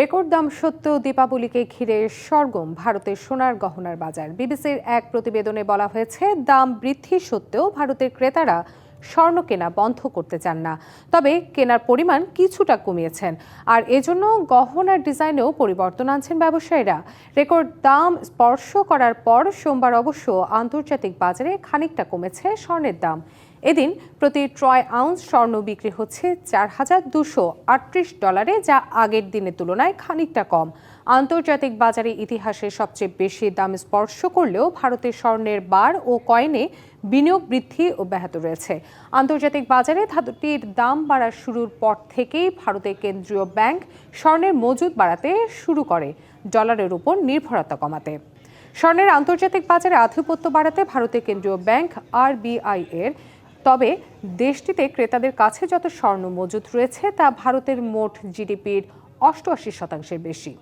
Record দাম সত্ত্বেও দীপাবলিকে ঘিরে সরগম ভারতের সোনার গহনার বাজার। বিবিসির এক প্রতিবেদনে বলা হয়েছে, দাম বৃদ্ধি সত্ত্বেও ভারতের ক্রেতারা স্বর্ণ কেনা বন্ধ করতে চান না। তবে কেনার পরিমাণ কিছুটা কমিয়েছেন। আর এজন্য গহনার ডিজাইনেও পরিবর্তন আনছেন ব্যবসায়ীরা। রেকর্ড দাম স্পর্শ করার পর সোমবার অবশ্য আন্তর্জাতিক বাজারে খানিকটা কমেছে স্বর্ণের দাম। এদিন প্রতি ট্রয় আউন্স স্বর্ণ বিক্রি হচ্ছে চার হাজার দুশো আটত্রিশ ডলারে, যা আগের দিনের তুলনায় খানিকটা কম। আন্তর্জাতিক বাজারে ইতিহাসে সবচেয়ে বেশি দাম স্পর্শ করলেও ভারতের স্বর্ণের বার ও কয়েনে বিনিয়োগ বৃদ্ধি অব্যাহত রয়েছে। আন্তর্জাতিক বাজারে ধাতুটির দাম বাড়ার শুরুর পর থেকেই ভারতের কেন্দ্রীয় ব্যাংক স্বর্ণের মজুদ বাড়াতে শুরু করে, ডলারের উপর নির্ভরতা কমাতে। স্বর্ণের আন্তর্জাতিক বাজারে আধিপত্য বাড়াতে ভারতের কেন্দ্রীয় ব্যাংক আরবিআই এর তবে দেশটিতে ক্রেতাদের কাছে যত স্বর্ণ মজুত রয়েছে, তা ভারতের মোট জিডিপির অষ্টআশি শতাংশের বেশি।